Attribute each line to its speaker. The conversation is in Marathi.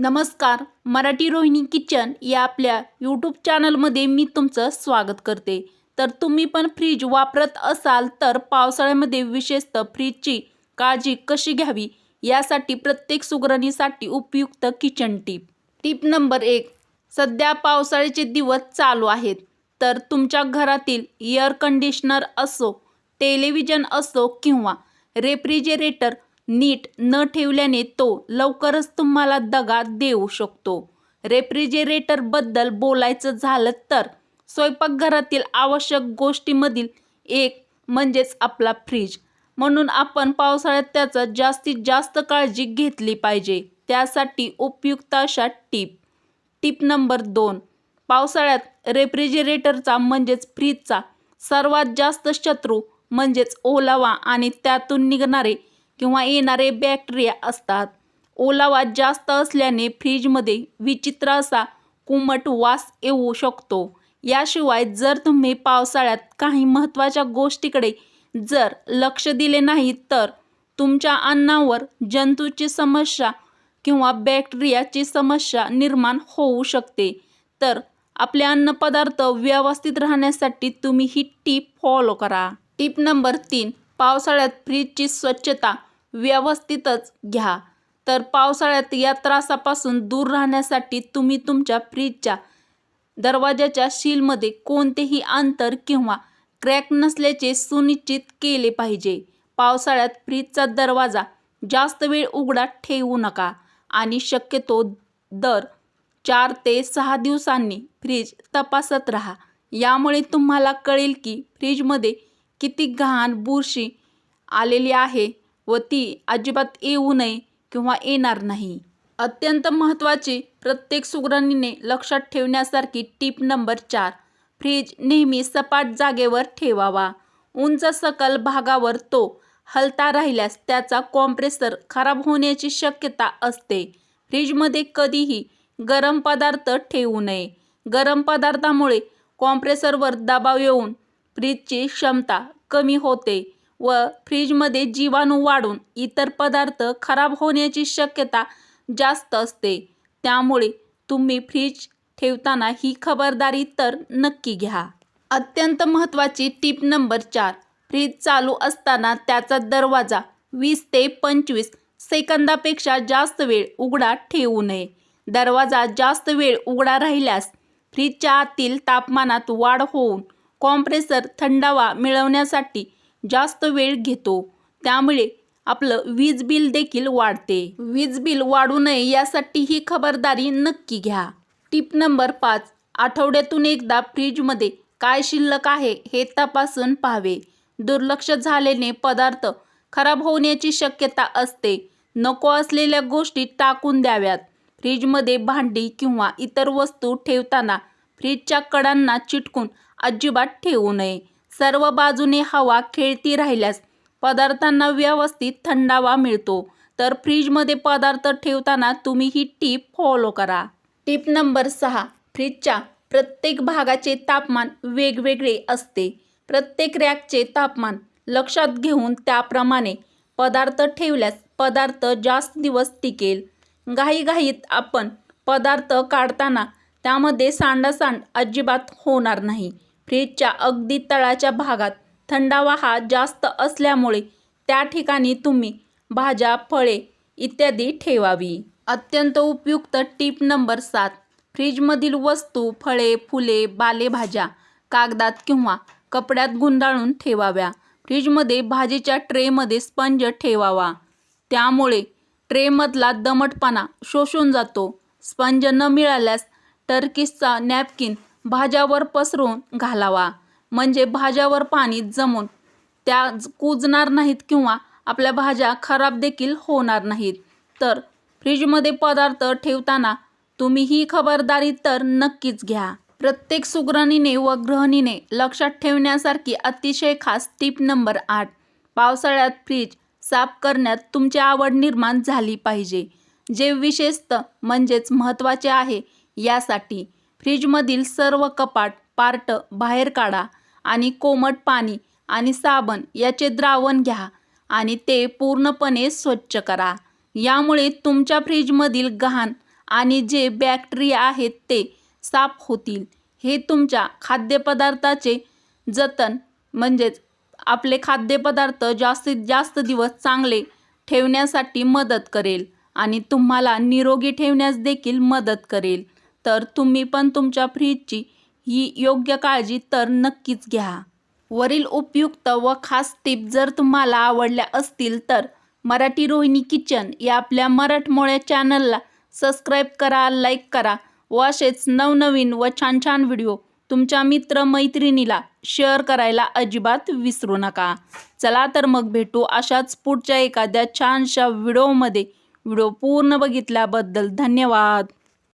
Speaker 1: नमस्कार मराठी रोहिणी किचन या आपल्या यूट्यूब चॅनलमध्ये मी तुमचं स्वागत करते. तर तुम्ही पण फ्रीज वापरत असाल तर पावसाळ्यामध्ये विशेषतः फ्रीजची काळजी कशी घ्यावी? यासाठी प्रत्येक सुगरणीसाठी उपयुक्त किचन टीप टीप नंबर एक सध्या पावसाळ्याचे दिवस चालू आहेत. तर तुमच्या घरातील एअर कंडिशनर असो टेलिव्हिजन असो किंवा रेफ्रिजरेटर नीट न ठेवल्याने तो लवकरच तुम्हाला दगा देऊ शकतो. रेफ्रिजरेटरबद्दल बोलायचं झालं तर स्वयंपाकघरातील आवश्यक गोष्टीमधील एक म्हणजेच आपला फ्रीज. म्हणून आपण पावसाळ्यात त्याचा जास्तीत जास्त काळजी घेतली पाहिजे. त्यासाठी उपयुक्त अशा टीप. टीप नंबर दोन. पावसाळ्यात रेफ्रिजरेटरचा म्हणजेच फ्रीजचा सर्वात जास्त शत्रू म्हणजेच ओलावा आणि त्यातून निघणारे किंवा येणारे बॅक्टेरिया असतात. ओलावा जास्त असल्याने फ्रीजमध्ये विचित्र असा कुमट वास येऊ शकतो. याशिवाय जर तुम्ही पावसाळ्यात काही महत्त्वाच्या गोष्टीकडे जर लक्ष दिले नाही तर तुमच्या अन्नावर जंतूची समस्या किंवा बॅक्टेरियाची समस्या निर्माण होऊ शकते. तर आपले अन्नपदार्थ व्यवस्थित राहण्यासाठी तुम्ही ही टीप फॉलो करा. टीप नंबर तीन पावसाळ्यात फ्रीजची स्वच्छता व्यवस्थितच घ्या. तर पावसाळ्यात या त्रासापासून दूर राहण्यासाठी तुम्ही तुमच्या फ्रीजच्या दरवाजाच्या शीलमध्ये कोणतेही अंतर किंवा क्रॅक नसल्याचे सुनिश्चित केले पाहिजे. पावसाळ्यात फ्रीजचा दरवाजा जास्त वेळ उघडा ठेवू नका आणि शक्यतो दर चार ते सहा दिवसांनी फ्रीज तपासत राहा. यामुळे तुम्हाला कळेल की फ्रीजमध्ये किती घाण बुरशी आलेली आहे. व ती अजिबात येऊ नये किंवा येणार नाही. अत्यंत महत्त्वाची प्रत्येक सुगरणीने लक्षात ठेवण्यासारखी टीप नंबर चार फ्रीज नेहमी सपाट जागेवर ठेवावा. उंच सकल भागावर तो हलता राहिल्यास त्याचा कॉम्प्रेसर खराब होण्याची शक्यता असते. फ्रीजमध्ये कधीही गरम पदार्थ ठेवू नये. गरम पदार्थामुळे कॉम्प्रेसरवर दबाव येऊन फ्रीजची क्षमता कमी होते. व फ्रीजमध्ये जीवाणू वाढून इतर पदार्थ खराब होण्याची शक्यता जास्त असते. त्यामुळे तुम्ही फ्रीज ठेवताना ही खबरदारी तर नक्की घ्या. अत्यंत महत्त्वाची टीप नंबर चार. फ्रीज चालू असताना त्याचा दरवाजा वीस ते पंचवीस सेकंदापेक्षा जास्त वेळ उघडा ठेवू नये. दरवाजा जास्त वेळ उघडा राहिल्यास फ्रीजच्या आतील तापमानात वाढ होऊन कॉम्प्रेसर थंडावा मिळवण्यासाठी जास्त वेळ घेतो. त्यामुळे आपलं वीज बिल देखील वाढते. वीज बिल वाढू नये यासाठी ही खबरदारी नक्की घ्या. टीप नंबर पाच. आठवड्यातून एकदा फ्रीजमध्ये काय शिल्लक आहे हे तपासून पाहावे. दुर्लक्ष झालेले पदार्थ खराब होण्याची शक्यता असते. नको असलेल्या गोष्टी टाकून द्याव्यात. फ्रीजमध्ये भांडी किंवा इतर वस्तू ठेवताना फ्रीजच्या कडांना चिटकून अजिबात ठेवू नये. सर्व बाजूने हवा खेळती राहिल्यास पदार्थांना व्यवस्थित थंडावा मिळतो. तर फ्रीजमध्ये पदार्थ ठेवताना तुम्ही ही टीप फॉलो करा. टीप नंबर सहा फ्रीजच्या प्रत्येक भागाचे तापमान वेगवेगळे असते. प्रत्येक रॅकचे तापमान लक्षात घेऊन त्याप्रमाणे पदार्थ ठेवल्यास पदार्थ जास्त दिवस टिकेल. घाईघाईत आपण पदार्थ काढताना त्यामध्ये सांडासांड अजिबात होणार नाही. फ्रीजच्या अगदी तळाच्या भागात. थंडावा हा जास्त असल्यामुळे त्या ठिकाणी तुम्ही भाज्या फळे इत्यादी ठेवावी. अत्यंत उपयुक्त टीप नंबर सात. फ्रीजमधील वस्तू फळे फुले बालेभाज्या कागदात किंवा कपड्यात गुंडाळून ठेवाव्या. फ्रीजमध्ये भाजीच्या ट्रेमध्ये स्पंज ठेवावा. त्यामुळे ट्रेमधला दमटपणा शोषून जातो. स्पंज न मिळाल्यास टर्किसचा नॅपकिन भाज्यावर पसरून घालावा. म्हणजे भाज्यावर पाणी जमून त्या कुजणार नाहीत किंवा आपल्या भाज्या खराब देखील होणार नाहीत. तर फ्रीजमध्ये पदार्थ ठेवताना तुम्ही ही खबरदारी तर नक्कीच घ्या. प्रत्येक सुगरणीने व गृहिणीने लक्षात ठेवण्यासारखी अतिशय खास टीप नंबर आठ. पावसाळ्यात फ्रीज साफ करण्यात तुमची आवड निर्माण झाली पाहिजे. जे विशेषतः म्हणजेच महत्त्वाचे आहे यासाठी फ्रीजमधील सर्व कपाट पार्ट बाहेर काढा आणि कोमट पाणी आणि साबण याचे द्रावण घ्या आणि ते पूर्णपणे स्वच्छ करा. यामुळे तुमच्या फ्रीजमधील घाण आणि जे बॅक्टेरिया आहेत ते साफ होतील. हे तुमच्या खाद्यपदार्थाचे जतन म्हणजेच आपले खाद्यपदार्थ जास्तीत जास्त दिवस चांगले ठेवण्यासाठी मदत करेल आणि तुम्हाला निरोगी ठेवण्यास देखील मदत करेल. तर तुम्ही पण तुमच्या फ्रीजची ही योग्य काळजी तर नक्कीच घ्या. वरील उपयुक्त व खास टिप जर तुम्हाला आवडल्या असतील तर मराठी रोहिणी किचन या आपल्या मराठमोळ्या चॅनलला सबस्क्राईब करा लाईक करा व असेच नवनवीन व छान छान व्हिडिओ तुमच्या मित्रमैत्रिणीला शेअर करायला अजिबात विसरू नका. चला तर मग भेटू अशाच पुढच्या एखाद्या छानशा व्हिडिओमध्ये. व्हिडिओ पूर्ण बघितल्याबद्दल धन्यवाद.